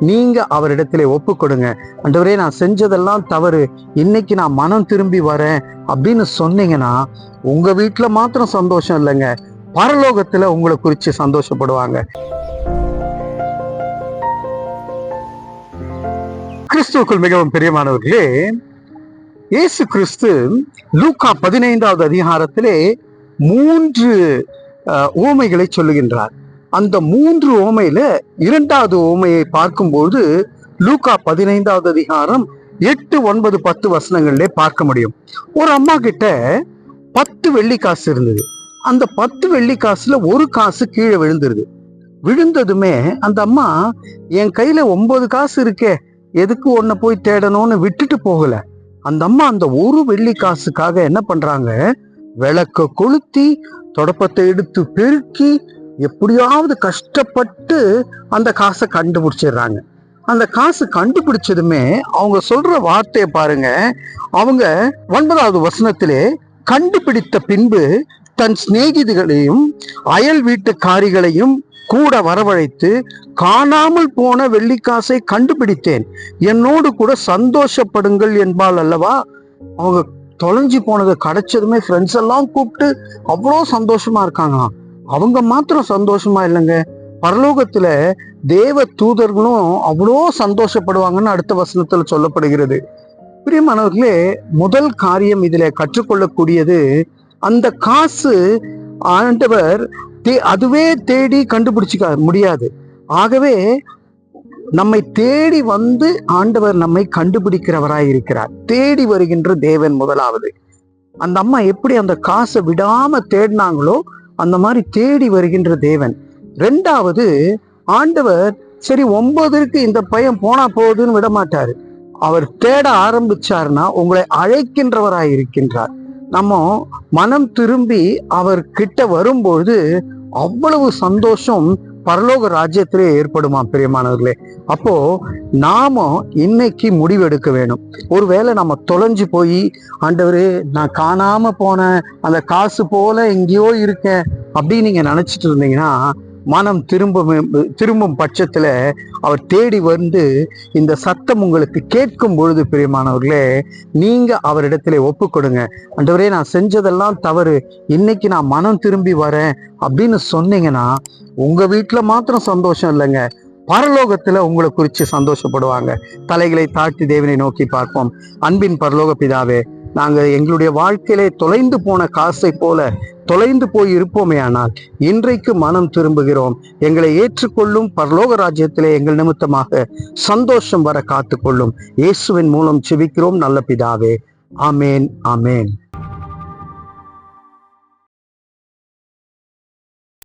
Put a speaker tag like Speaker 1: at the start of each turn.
Speaker 1: நீங்க அவரிடத்திலே ஒப்பு கொடுங்க அண்டவரே நான் செஞ்சதெல்லாம் தவறு. இன்னைக்கு நான் மனம் திரும்பி வரேன் அப்படின்னு சொன்னீங்கன்னா உங்க வீட்டுல மாத்திரம் சந்தோஷம் இல்லைங்க. பரலோகத்துல உங்களை குறிச்சு சந்தோஷப்படுவாங்க. கிறிஸ்துவுக்குள் மிகவும் பிரியமானவர்களே இயேசு கிறிஸ்து லூக்கா பதினைந்தாவது அதிகாரத்திலே மூன்று அஹ், சொல்லுகின்றார். அந்த மூன்று ஓமையில இரண்டாவது ஓமையை பார்க்கும்போது லூக்கா பதினைந்தாவது அதிகாரம் எட்டு ஒன்பது பத்து வசனங்களிலே பார்க்க முடியும். ஒரு அம்மா கிட்ட பத்து வெள்ளி காசு இருந்தது. அந்த பத்து வெள்ளி காசுல ஒரு காசு கீழே விழுந்துருது. விழுந்ததுமே அந்த அம்மா என் கையில ஒன்பது காசு இருக்கே எதுக்கு ஒன்ன போய் தேடணும்னு விட்டுட்டு போகல? அந்த அம்மா அந்த ஒரு வெள்ளி காசுக்காக என்ன பண்றாங்க? விளக்க கொளுத்தி தொடப்பத்தை எடுத்து பெருக்கி எப்படியாவது கஷ்டப்பட்டு அந்த காசை கண்டுபிடிச்சிடுறாங்க. அந்த காசு கண்டுபிடிச்சதுமே அவங்க சொல்ற வார்த்தையை பாருங்க. அவங்க ஒன்பதாவது வசனத்திலே கண்டுபிடித்த பின்பு தன் சிநேகிதிகளையும் அயல் வீட்டுக்காரிகளையும் கூட வரவழைத்து காணாமல் போன வெள்ளிக்காசை கண்டுபிடித்தேன். என்னோடு கூட சந்தோஷப்படுங்கள் என்பாள் அல்லவா? அவங்க தொலைஞ்சு போனதை கிடைச்சதுமே ஃப்ரெண்ட்ஸ் எல்லாம் கூப்பிட்டு அவ்வளோ சந்தோஷமா இருக்காங்களாம். அவங்க மாத்திரம் சந்தோஷமா இல்லைங்க. பரலோகத்துல தேவ தூதர்களும் அவ்வளோ சந்தோஷப்படுவாங்கன்னு அடுத்த வசனத்துல சொல்லப்படுகிறது. பிரியமானவர்களே முதல் காரியம் இதுல கற்றுக்கொள்ளக்கூடியது அந்த காசு ஆண்டவர் தே- அதுவே தேடி கண்டுபிடிச்சிக்க முடியாது. ஆகவே நம்மை தேடி வந்து ஆண்டவர் நம்மை கண்டுபிடிக்கிறவராய் இருக்கிறார். தேடி வருகின்ற தேவன் முதலாவது. அந்த அம்மா எப்படி அந்த காசை விடாம தேடினாங்களோ அந்த மாதிரி தேடி வருகின்ற தேவன். ரெண்டாவது ஆண்டவர் சரி ஒன்பதற்கு இந்த பையன் போனா போகுதுன்னு விட மாட்டாரு அவர் தேட ஆரம்பிச்சாருன்னா உங்களை அழைக்கின்றவராய் இருக்கின்றார். நம்ம மனம் திரும்பி அவர் கிட்ட வரும்பொழுது அவ்வளவு சந்தோஷம் பரலோக ராஜ்யத்திலே ஏற்படுமா பிரியமானவர்களே? அப்போ நாம இன்னைக்கு முடிவெடுக்க வேணும். ஒருவேளை நம்ம தொலைஞ்சு போய் ஆண்டவரே நான் காணாம போன அந்த காசு போல எங்கேயோ இருக்கேன். அப்படின்னு நீங்க நினைச்சிட்டு இருந்தீங்கன்னா மனம் திரும்ப திரும்பும் பட்சத்தில் அவர் தேடி வந்து இந்த சத்தம் உங்களுக்கு கேட்கும் பொழுது பிரியமானவர்களே நீங்கள் அவரிடத்துல ஒப்பு கொடுங்க ஆண்டவரே நான் செஞ்சதெல்லாம் தவறு. இன்னைக்கு நான் மனம் திரும்பி வரேன் அப்படின்னு சொன்னீங்கன்னா உங்கள் வீட்டில் மாத்திரம் சந்தோஷம் இல்லைங்க. பரலோகத்தில் உங்களை குறித்து சந்தோஷப்படுவாங்க. தலைகளை தாழ்த்தி தேவனை நோக்கி பார்ப்போம். அன்பின் பரலோக பிதாவே நாங்க எங்களுடைய வாழ்க்கையிலே தொலைந்து போன காசை போல தொலைந்து போய் இருப்போமே ஆனால் இன்றைக்கு மனம் திரும்புகிறோம். எங்களை ஏற்றுக்கொள்ளும் பரலோக ராஜ்யத்திலே எங்கள் நிமித்தமாக சந்தோஷம் வர காத்துக்கொள்ளும். இயேசுவின் மூலம் செபிக்கிறோம் நல்ல பிதாவே. அமேன் அமேன்